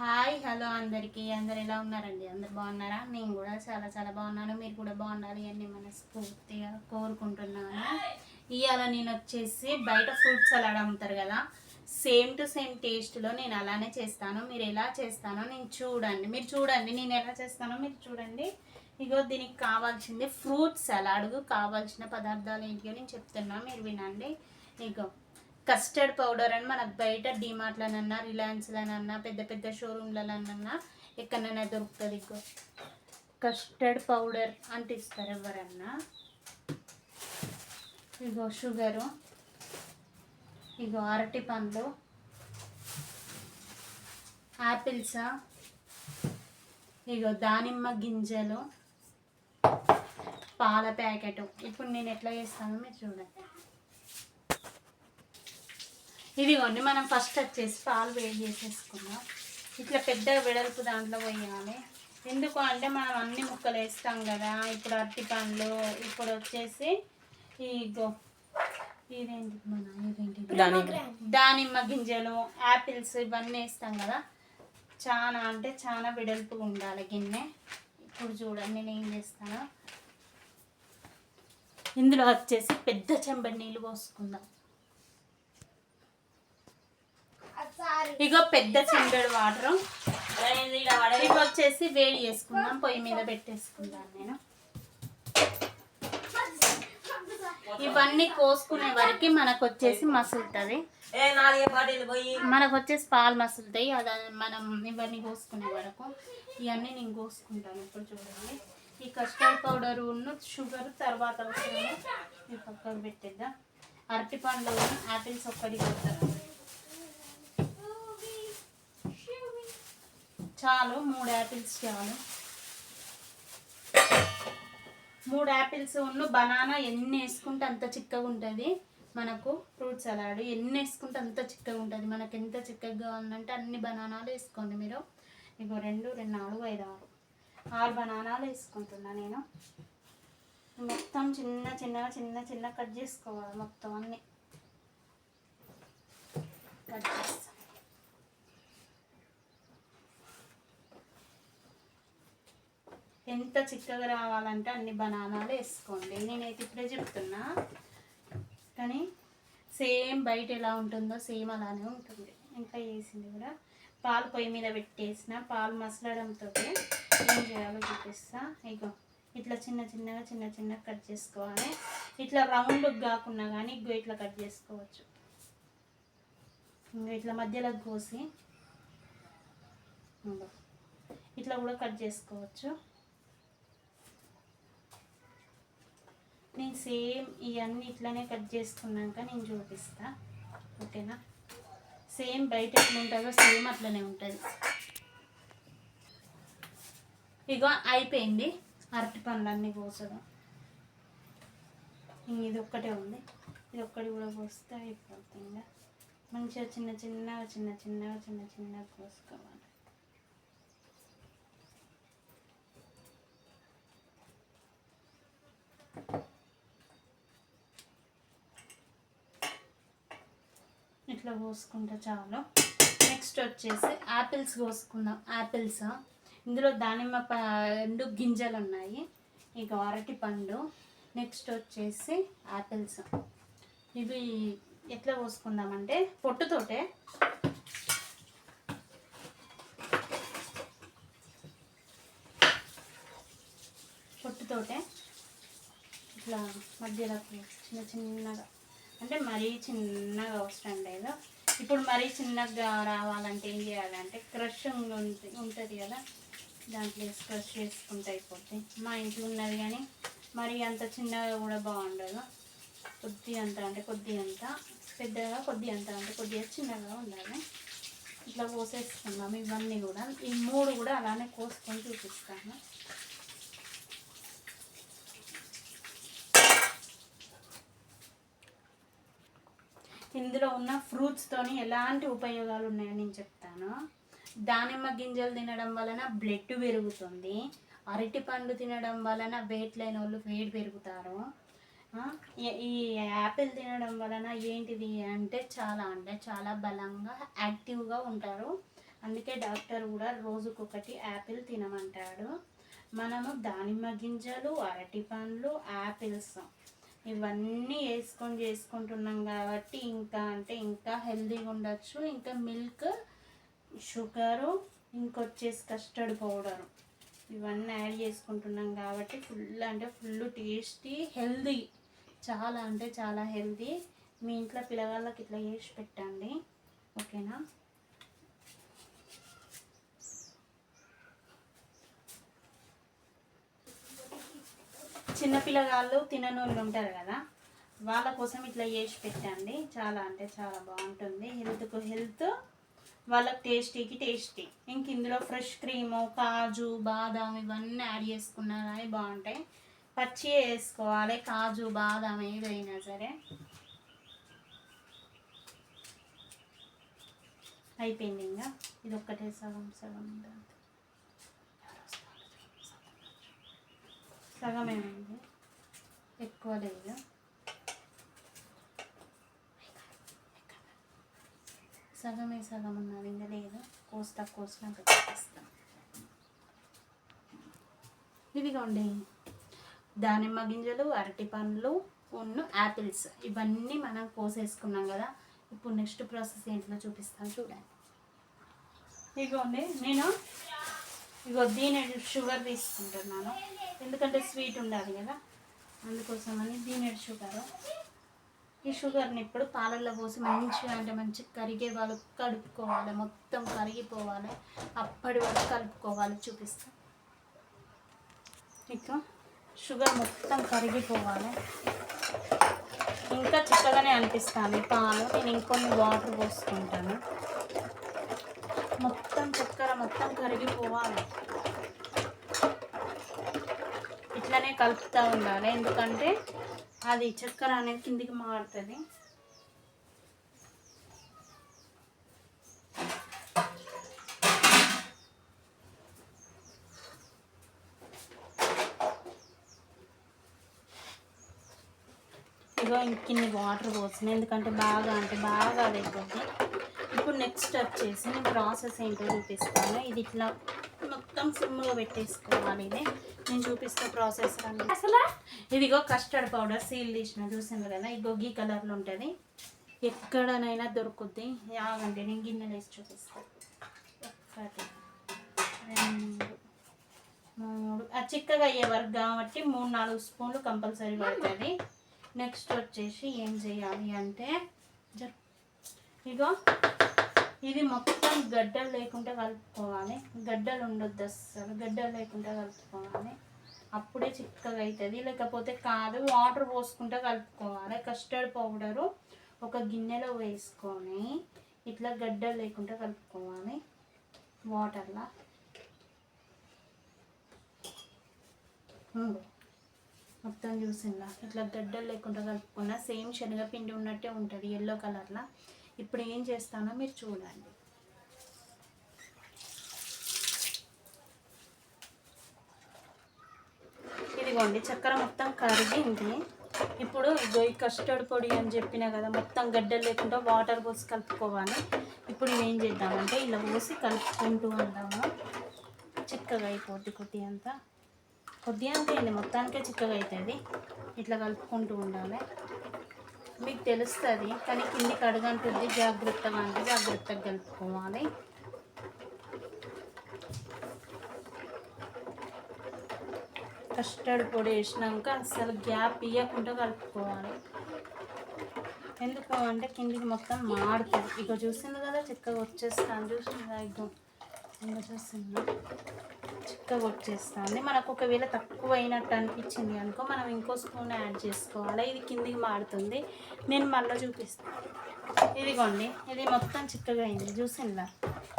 Hi hello అందరికీ. అందరు ఎలా ఉన్నారండి? అందరు బాగున్నారా? నేను కూడా చాలా చాలా బాగున్నాను. మీరు కూడా బాగుండాలి అని మనస్ఫూర్తిగా కోరుకుంటున్నాను. ఇవాళ నేను వచ్చేసి బయట ఫ్రూట్ సలాడ్ అమ్ముతారు కదా సేమ్ టు సేమ్ టేస్ట్లో నేను అలానే చేస్తాను. మీరు ఎలా చేస్తానో నేను చూడండి. మీరు చూడండి నేను ఎలా చేస్తానో మీరు చూడండి. ఇగో దీనికి కావాల్సింది ఫ్రూట్ సలాడ్కు కావాల్సిన పదార్థాలు ఏంటి నేను చెప్తున్నా. మీరు వినండి. ఇగో. కస్టర్డ్ పౌడర్ అని మనకు బయట డిమార్ట్లనన్నా రిలయన్స్లనన్నా పెద్ద పెద్ద షోరూమ్లనన్నా ఎక్కడైనా దొరుకుతుంది ఇగో. కస్టర్డ్ పౌడర్ అంటే ఇస్తారు ఎవరన్నా. ఇగో షుగరు. ఇగో అరటి పండ్లు. యాపిల్స్ ఇగో దానిమ్మ గింజలు. పాల ప్యాకెట్. ఇప్పుడు నేను ఎట్లా చేస్తానో మీరు చూడండి. ఇదిగోండి మనం ఫస్ట్ వచ్చేసి పాలు వేడి చేసేసుకుందాం. ఇట్లా పెద్ద వెడల్పు దాంట్లో పోయాలి ఎందుకు అంటే మనం అన్ని ముక్కలు వేస్తాం కదా ఇప్పుడు అరటి పండ్లు ఇప్పుడు వచ్చేసి ఇగో ఇదేంటి మన ఇదేంటి దానిమ్మ. గింజలు యాపిల్స్ ఇవన్నీ వేస్తాం కదా. చాలా అంటే చాలా వెడల్పుగా ఉండాలి గిన్నె. ఇప్పుడు చూడండి నేను ఏం చేస్తాను. ఇందులో వచ్చేసి పెద్ద చెంబడి నీళ్ళు పోసుకుందాం. ఇగో పెద్ద చెంబడి వాటర్. ఇవి వచ్చేసి వేడి చేసుకుందాం పొయ్యి మీద పెట్టేసుకుందాం నేను. ఇవన్నీ కోసుకునే వరకు మనకు వచ్చేసి మసులుతుంది మనకు వచ్చేసి పాలు మసులుతాయి. అది మనం ఇవన్నీ కోసుకునే వరకు. ఇవన్నీ నేను కోసుకుంటాను ఇప్పుడు చూడండి. ఈ కస్టర్డ్ పౌడర్ ఉన్న షుగర్ తర్వాత అవసరము ఈ పక్కకు పెట్టేద్దాం. అరటి పండ్లు యాపిల్స్ ఒక్కటి కొడతారు చాలు మూడు యాపిల్స్ చాలు. మూడు యాపిల్స్ ఉన్న బనానా ఎన్ని వేసుకుంటే అంత చిక్కగా ఉంటుంది. మనకు ఫ్రూట్ సలాడ్ ఎన్ని వేసుకుంటే అంత చిక్కగా ఉంటుంది. మనకు ఎంత చిక్కగా కావాలంటే అన్ని బనానాలు వేసుకోండి మీరు. ఇగో రెండు రెండు నాలుగు ఐదు ఆరు. ఆరు బనానాలు వేసుకుంటున్నా నేను. మొత్తం చిన్న చిన్నగా చిన్న చిన్న కట్ చేసుకోవాలి. మొత్తం అన్నీ. కట్ చేస్తాను ఎంత చిక్కగా రావాలంటే అన్ని బనానాలు వేసుకోండి. నేనైతే ఇప్పుడే చెప్తున్నా. కానీ సేమ్ బయట ఎలా ఉంటుందో సేమ్ అలానే ఉంటుంది. ఇంకా వేసింది కూడా. పాలు పొయ్యి మీద పెట్టేసిన పాలు మసలడంతో ఏం చేయాలో చూపిస్తా. ఇగో ఇట్లా చిన్న చిన్నగా చిన్న చిన్నగా కట్ చేసుకోవాలి. ఇట్లా రౌండ్ కాకుండా కానీ ఇగో ఇట్లా కట్ చేసుకోవచ్చు. ఇంకా ఇట్లా మధ్యలో కోసి ఇట్లా కూడా కట్ చేసుకోవచ్చు. నేను సేమ్ ఇవన్నీ ఇట్లానే కట్ చేసుకున్నాక నేను చూపిస్తా. ఓకేనా? సేమ్ బయట ఎట్లా ఉంటుందో సేమ్ అట్లనే ఉంటుంది. ఇగో అయిపోయింది. అరటి పండ్లన్నీ కోసడం ఇంక ఇది ఒక్కటే ఉంది. ఇది ఒక్కటి కూడా కోస్తే అయిపోతుంది? మంచిగా చిన్న చిన్నగా చిన్న చిన్నగా చిన్న చిన్నగా కోసుకోవాలి ఇట్లా కోసుకుంటే చాలు. నెక్స్ట్ వచ్చేసి యాపిల్స్ కోసుకుందాం. యాపిల్స్ ఇందులో దానిమ్మ పండు గింజలు ఉన్నాయి ఇక అరటి పండు. నెక్స్ట్ వచ్చేసి యాపిల్స్ ఇవి ఎట్లా కోసుకుందామంటే పొట్టుతోటే. పొట్టుతోటే. ఇట్లా మధ్యలో చిన్న చిన్నగా. అంటే మరీ చిన్నగా అవసరం లేదు. ఇప్పుడు మరీ చిన్నగా రావాలంటే ఏం చేయాలంటే క్రష్ ఉంటుంది కదా దాంట్లో క్రష్ చేసుకుంటే అయిపోతుంది మా ఇంట్లో ఉన్నది కానీ మరి అంత చిన్నగా కూడా బాగుండదు. కొద్ది అంత అంటే కొద్ది అంత పెద్దగా కొద్ది అంత అంటే కొద్దిగా చిన్నగా ఉండాలి. ఇట్లా కోసేసుకున్నాము ఇవన్నీ కూడా ఈ మూడు కూడా అలానే కోసుకొని చూపిస్తాను. ఇందులో ఉన్న ఫ్రూట్స్తోని ఎలాంటి ఉపయోగాలు ఉన్నాయని నేను చెప్తాను. దానిమ్మ గింజలు తినడం వలన బ్లడ్ పెరుగుతుంది. అరటి పండు తినడం వలన వెయిట్ లేని వాళ్ళు వెయిట్ పెరుగుతారు. ఈ యాపిల్ తినడం వలన ఏంటిది అంటే చాలా అంటే చాలా బలంగా యాక్టివ్గా ఉంటారు. అందుకే డాక్టర్ కూడా రోజుకొకటి యాపిల్ తినమంటాడు. మనము దానిమ్మ గింజలు అరటి పండ్లు యాపిల్స్ ఇవన్నీ వేసుకొని చేసుకుంటున్నాం కాబట్టి ఇంకా అంటే ఇంకా హెల్దీగా ఉండొచ్చు. ఇంకా మిల్క్ షుగరు ఇంకొచ్చేసి కస్టర్డ్ పౌడరు ఇవన్నీ యాడ్ చేసుకుంటున్నాం కాబట్టి ఫుల్ అంటే ఫుల్ టేస్టీ హెల్దీ చాలా అంటే చాలా హెల్దీ మీ ఇంట్లో పిల్లగాళ్ళకి ఇట్లా చేసి పెట్టండి. ఓకేనా? చిన్న పిల్లగాళ్ళు ఉంటారు కదా వాళ్ళ కోసం ఇట్లా చేసి పెట్టండి. చాలా అంటే చాలా బాగుంటుంది. హెల్త్కు హెల్త్ వాళ్ళకి టేస్టీకి టేస్టీ. ఇంక ఇందులో ఫ్రెష్ క్రీము కాజు బాదాం ఇవన్నీ యాడ్ చేసుకున్నా కానీ బాగుంటాయి. పచ్చి వేసుకోవాలి కాజు బాదాం ఏదైనా సరే. అయిపోయింది ఇంకా. ఇది ఒక్కటే సగం సగం ఉంటుంది అంతే. ఎక్కువ లేదు. సగమే సగం ఉన్నది ఇంకా లేదు. కోస్తా కోసినాక చూపిస్తాం ఇదిగోండి దానిమ్మ గింజలు అరటి పండ్లు ఉన్న యాపిల్స్ ఇవన్నీ మనం కోసేసుకున్నాం కదా. ఇప్పుడు నెక్స్ట్ ప్రాసెస్ ఏంటో చూపిస్తాను చూడండి. ఇదిగోండి నేను ఇగో దీని షుగర్ తీసుకుంటున్నాను. ఎందుకంటే స్వీట్ ఉండాలి కదా. అందుకోసమని దీని షుగర్. ఈ షుగర్ని ఇప్పుడు పాలల్లో పోసి మంచిగా అంటే మంచిగా కరిగే వాళ్ళు కలుపుకోవాలి. మొత్తం కరిగిపోవాలి. అప్పటి వరకు కలుపుకోవాలి. చూపిస్తా. ఇక షుగర్ మొత్తం కరిగిపోవాలి. ఇంకా చిక్కగానే అనిపిస్తుంది. పాలు. నేను ఇంకొన్ని వాటర్ పోసుకుంటాను. మొత్తం కరిగిపోవాలి. ఇట్లనే కలుపుతూ ఉండాలి. ఎందుకంటే అది చక్కెర అనేది కిందికి మారుతుంది. ఇగో ఇంకిన్ని వాటర్ పోసిన ఎందుకంటే బాగా అంటే బాగా అదైపోతుంది ఇప్పుడు నెక్స్ట్ వచ్చేసి నేను ప్రాసెస్ ఏంటో చూపిస్తాను. ఇది ఇట్లా మొత్తం సిమ్లో పెట్టేసుకోవాలి ఇది. నేను చూపిస్తా ప్రాసెస్ రండి. అసలు ఇదిగో కస్టర్డ్ పౌడర్ సీల్ తీసిన చూసింది కదా? ఈ గొగ్గి కలర్లో ఉంటుంది. ఎక్కడనైనా దొరుకుద్ది. ఆగండి నేను గిన్నెలు వేసి చూపిస్తాను ఒకటి రెండు మూడు. అది చిక్కగా అయ్యే వరకు కాబట్టి మూడు నాలుగు స్పూన్లు కంపల్సరీ పడుతుంది. నెక్స్ట్ వచ్చేసి ఏం చేయాలి అంటే జ- ఇగో ఇది మొత్తం గడ్డలు లేకుండా కలుపుకోవాలి. గడ్డలు ఉండొద్దు అసలు గడ్డలు లేకుండా కలుపుకోవాలి. అప్పుడే చిక్కగా అవుతుంది లేకపోతే కాదు వాటర్ పోసుకుంటే కలుపుకోవాలి. కస్టర్డ్ పౌడరు ఒక గిన్నెలో వేసుకొని ఇట్లా గడ్డలు లేకుండా కలుపుకోవాలి. వాటర్లా. మొత్తం చూసిందా? ఇట్లా గడ్డలు లేకుండా కలుపుకున్న సేమ్ శనగపిండి ఉన్నట్టే ఉంటుంది ఎల్లో కలర్లో ఇప్పుడు ఏం చేస్తానో మీరు చూడండి. ఇదిగోండి చక్కెర మొత్తం కరిగింది. ఇప్పుడు ఇగో ఈ కస్టర్డ్ పొడి అని చెప్పినా కదా మొత్తం గడ్డలు లేకుండా వాటర్ పోసి కలుపుకోవాలి. ఇప్పుడు ఏం చేద్దామంటే ఇలా పోసి కలుపుకుంటూ ఉందాము. చిక్కగా అయిపోద్ది కొద్ది అంతా. కొద్ది అంతే మొత్తానికే చిక్కగా అవుతుంది. ఇట్లా కలుపుకుంటూ ఉండాలి. మీకు తెలుస్తుంది. కానీ కిందికి అడుగుంటుంది జాగ్రత్తగా అంటే జాగ్రత్తగా కలుపుకోవాలి. కస్టర్డ్ పొడి వేసినాక అసలు గ్యాప్ ఇవ్వకుండా కలుపుకోవాలి. ఎందుకు అంటే కిందికి మొత్తం మాడుతుంది. ఇక చూసింది కదా చిక్కగా వచ్చేస్తాను చూసిందా ఇగో. ఇంకా చిక్క చిక్కగా చేస్తుంది. మనకు ఒకవేళ తక్కువ అయినట్టు అనిపించింది అనుకో మనం ఇంకో స్పూన్ యాడ్ చేసుకోవాలి? ఇది కిందికి మారుతుంది. నేను మళ్ళీ చూపిస్తాను ఇదిగోండి ఇది మొత్తం చిక్కగా అయింది. చూసిందా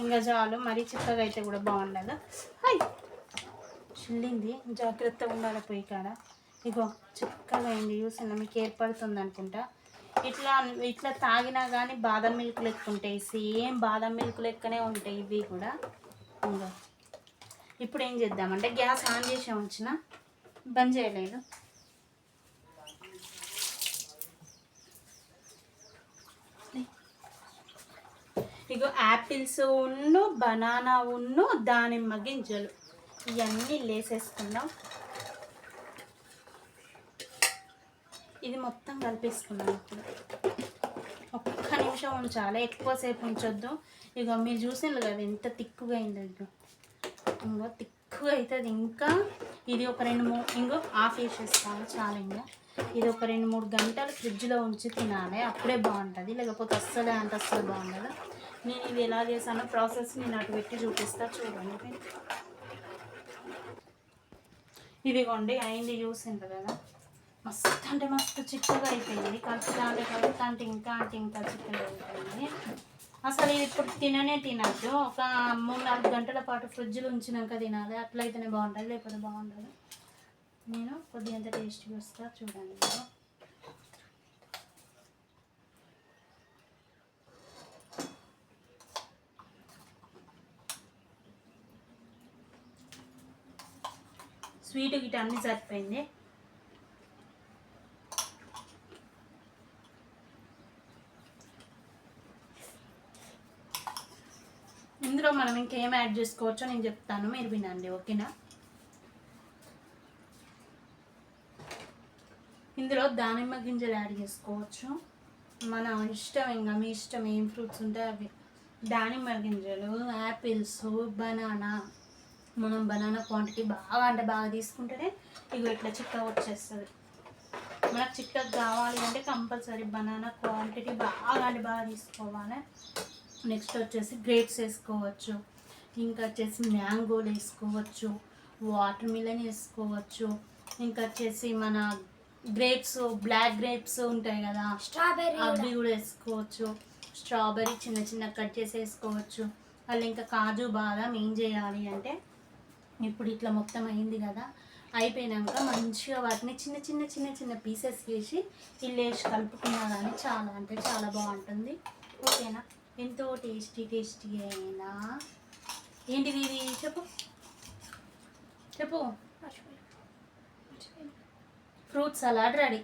ఇంకా చాలు మరీ చిక్కగా అయితే కూడా బాగుండదు. హై! చిల్లింది. జాగ్రత్తగా ఉండాలి పోయి కాడ. ఇగో చిక్కగా అయింది. చూసిందా మీకు ఏర్పడుతుంది అనుకుంటా. ఇట్లా ఇట్లా తాగినా కానీ బాదం మిల్క్ లెక్క ఉంటాయి. సేమ్ బాదం మిల్క్ లెక్కనే ఉంటాయి ఇవి కూడా. ఇంకా ఇప్పుడు ఏం చేద్దామంటే గ్యాస్ ఆన్ చేసి ఉంచిన బంద్ చేయలేదు. ఇగో యాపిల్స్ ఉన్ను బనానా ఉన్ను దానిమ్మ గింజలు. ఇవన్నీ లేసేసుకుందాం. ఇది మొత్తం కలిపేసుకున్నాను ఇప్పుడు. ఒక్క నిమిషం ఉంచాలి ఎక్కువసేపు ఉంచొద్దు. ఇక మీరు చూసిండ్రు కదా ఎంత తిక్కుగా అయిందో ఇక ఇంకో తిక్కుగా అవుతుంది ఇంకా ఇది ఒక రెండు మూడు ఇంకో ఆఫ్ వేసేస్తాను చాలా ఇంకా. ఇది ఒక రెండు మూడు గంటలు ఫ్రిడ్జ్లో ఉంచి తినాలి అప్పుడే బాగుంటుంది. లేకపోతే అస్సలే అంటే అస్సలు బాగుండదు. నేను ఇది ఎలా చేశానో ప్రాసెస్ నేను అటు పెట్టి చూపిస్తా చూడండి. ఇదిగోండి అయింది చూసిండ్రు కదా. మస్తు అంటే మస్తు చిక్కగా అయిపోయింది. కలుపుతా అంటే కలుపుతా అంటే ఇంకా అంటే ఇంకా చిక్కగా అయిపోయింది. అసలు ఇది ఇప్పుడు తిననే తినద్దు. ఒక మూడు నాలుగు గంటల పాటు ఫ్రిడ్జ్లో ఉంచినాక తినాలి. అట్లయితేనే బాగుంటుంది లేకపోతే బాగుండదు. నేను కొద్దిగా ఎంత టేస్ట్గా వస్తా చూడండి. స్వీట్ గిట్ట అన్నీ సరిపోయింది ఇందులో మనం ఇంకేం యాడ్ చేసుకోవచ్చో నేను చెప్తాను. మీరు వినండి ఓకేనా? ఇందులో దానిమ్మ గింజలు యాడ్ చేసుకోవచ్చు. మన ఇష్టం ఇంకా మీ ఇష్టం ఏం ఫ్రూట్స్ ఉంటే అవి. దానిమ్మ గింజలు యాపిల్స్ బనానా. మనం బనానా క్వాంటిటీ బాగా అంటే బాగా తీసుకుంటేనే ఇవి ఇట్లా చిక్క వచ్చేస్తుంది. మనకు చిక్క కావాలి అంటే కంపల్సరీ బనానా క్వాంటిటీ బాగా అంటే బాగా తీసుకోవాలి. నెక్స్ట్ వచ్చేసి గ్రేప్స్ వేసుకోవచ్చు. ఇంకా వచ్చేసి మ్యాంగోలు వేసుకోవచ్చు వాటర్ మిలన్ వేసుకోవచ్చు ఇంకా వచ్చేసి మన గ్రేప్స్ బ్లాక్ గ్రేప్స్ ఉంటాయి కదా స్ట్రాబెర్రీ అవి కూడా వేసుకోవచ్చు. స్ట్రాబెర్రీ చిన్న చిన్న కట్ చేసి వేసుకోవచ్చు. వాళ్ళు ఇంకా కాజు బాదం ఏం చేయాలి అంటే ఇప్పుడు ఇట్లా మొత్తం అయింది కదా అయిపోయినాక మంచిగా వాటిని చిన్న చిన్న చిన్న చిన్న పీసెస్ వేసి ఇల్లు వేసి కలుపుకున్నా కానీ చాలా అంటే చాలా బాగుంటుంది. ఓకేనా? ఎంతో టేస్టీ టేస్టీ అయినా ఏంటిది ఇది? చెప్పు. చెప్పు. Fruit salad ready.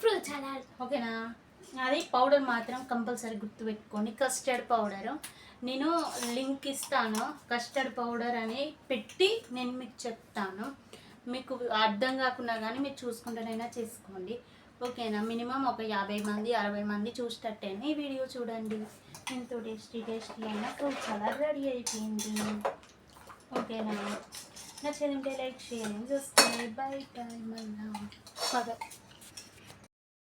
Fruit salad. ఓకేనా? అది పౌడర్ మాత్రం కంపల్సరీ గుర్తుపెట్టుకోండి. Custard powder. నేను లింక్ ఇస్తాను. కస్టర్డ్ పౌడర్ అని పెట్టి నేను మీకు చెప్తాను. మీకు అర్థం కాకున్నా కానీ మీరు చూసుకుంటేనైనా చేసుకోండి. ఓకేనా? మినిమం ఒక యాభై మంది అరవై మంది చూసేటట్టేనే ఈ వీడియో చూడండి? ఎంతో టేస్టీ టేస్టీ అయిన ఫ్రూట్ సలాడ్ రెడీ అయిపోయింది. ఓకేనా? నచ్చేది ఉంటే లైక్ చేయండి చూస్తే బై బై మళ్ళా. పద